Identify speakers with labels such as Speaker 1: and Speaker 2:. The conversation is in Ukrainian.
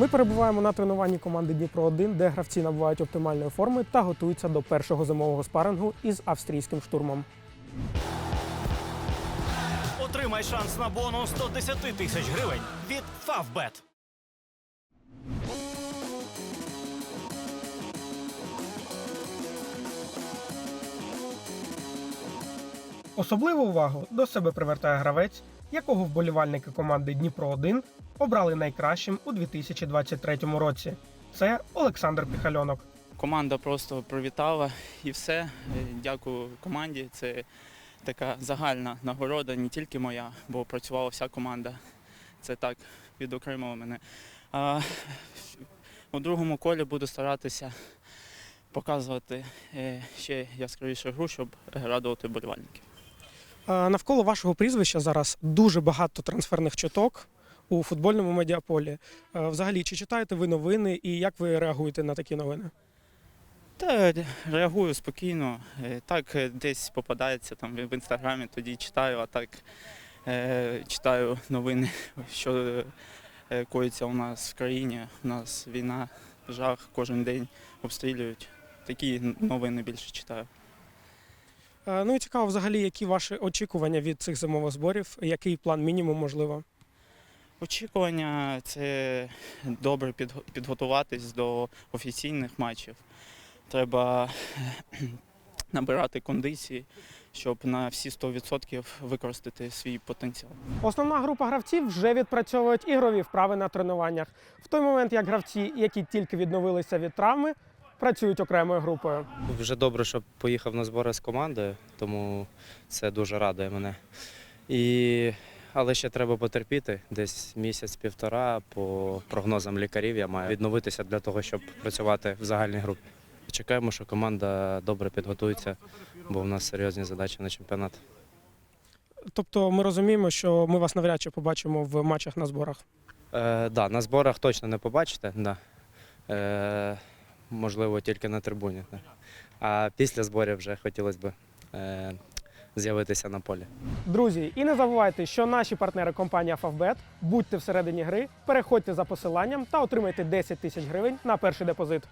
Speaker 1: Ми перебуваємо на тренуванні команди Дніпро 1 де гравці набувають оптимальної форми та готуються до першого зимового спарингу із австрійським штурмом.
Speaker 2: Отримай шанс на бонус 110 тисяч гривень від Favbet.
Speaker 1: Особливу увагу до себе привертає гравець, якого вболівальники команди Дніпро 1 обрали найкращим у 2023 році. Це Олександр Піхальонок.
Speaker 3: Команда просто привітала і все. Дякую команді. Це така загальна нагорода, не тільки моя, бо працювала вся команда. Це так відокремило мене. А у другому колі буду старатися показувати е, ще яскравішу гру, щоб радувати болівальників.
Speaker 1: Е, Навколо вашого прізвища зараз дуже багато трансферних чуток у футбольному медіаполі. Е, Взагалі, чи читаєте ви новини і як ви реагуєте на такі новини?
Speaker 3: Та реагую спокійно. Е, Так десь попадається там в інстаграмі, тоді читаю, а так читаю новини, що коїться у нас в країні. У нас війна, жах, кожен день обстрілюють. Такі новини більше читаю.
Speaker 1: Е, Ну і цікаво, взагалі, які ваші очікування від цих зимових зборів, який план мінімум можливо?
Speaker 3: Очікування це добре підго- підготуватись до офіційних матчів. Треба набирати кондиції, щоб на всі 100% використати свій потенціал.
Speaker 1: Основна група гравців вже відпрацьовують ігрові вправи на тренуваннях. В той момент, як гравці, які тільки відновилися від травми, працюють окремою групою.
Speaker 4: Вже добре, що поїхав на збори з командою, тому це дуже радує мене. І... Але ще треба потерпіти. Десь місяць-півтора по прогнозам лікарів я маю відновитися для того, щоб працювати в загальній групі. Чекаємо, що команда добре підготується, бо в нас серйозні задачі на чемпіонат.
Speaker 1: Тобто ми розуміємо, що ми вас навряд чи побачимо в матчах на зборах.
Speaker 4: Е, да, на зборах точно не побачите. Да. Е, можливо, тільки на трибуні. А після зборів вже хотілося б е, з'явитися на полі.
Speaker 1: Друзі, і не забувайте, що наші партнери компанія Favbet, будьте всередині гри, переходьте за посиланням та отримайте 10 тисяч гривень на перший депозит.